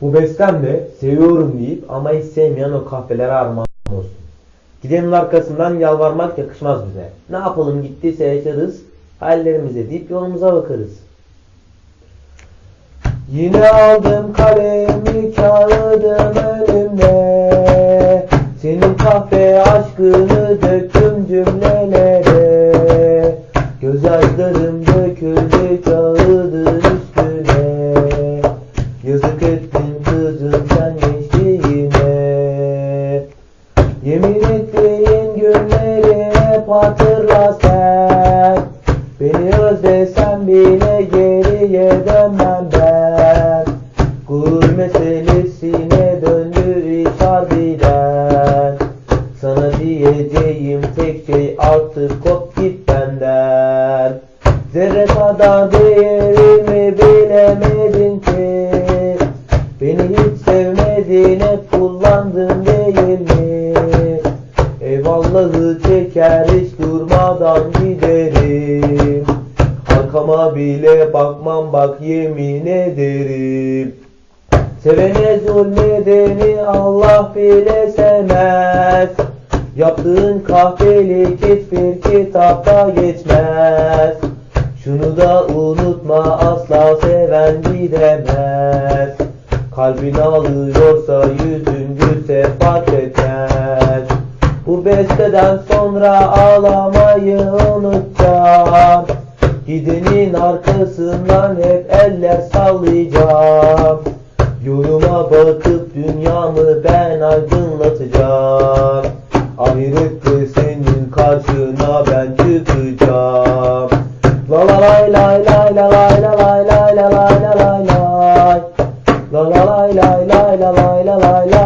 Bu bestem de seviyorum deyip ama hiç sevmeyen o kahvelere armağan olsun. Gidenin arkasından yalvarmak yakışmaz bize. Ne yapalım gittiyse yaşarız, hallerimize deyip yolumuza bakarız. Yine aldım kalemi kağıdım önümde Senin kahve aşkını döktüm cümlelere Gözyaşlarım döküldü kağıdın üstüne Yazık ettin hatırla sen. Beni özlesen bile geriye dönmem ben. Gurur meselesine döndü iş harbiden. Sana diyeceğim tek şey artık kop git benden. Zerre kadar değerimi bilemedin ki. Beni hiç sevmedin hep kullandın değil mi? Eyvallahı çeker hiç durmadan giderim. Arkama bile bakmam bak yemin ederim. Sevene zulmedeni Allah bile sevmez. Yaptığın kahvelik hiçbir kitapta geçmez. Şunu da unutma asla seven gidemez. Kalbin ağlıyorsa yüzün gülse fark Bu besteden sonra ağlamayı unutacağım. Gidenin arkasından hep eller sallayacağım. Yoluma bakıp dünyamı ben aydınlatacağım. Ahirette senin karşına ben çıkacağım. La la lay lay lay la lay la lay lay la lay la lay lay. La la lay lay lay la lay la lay lay la lay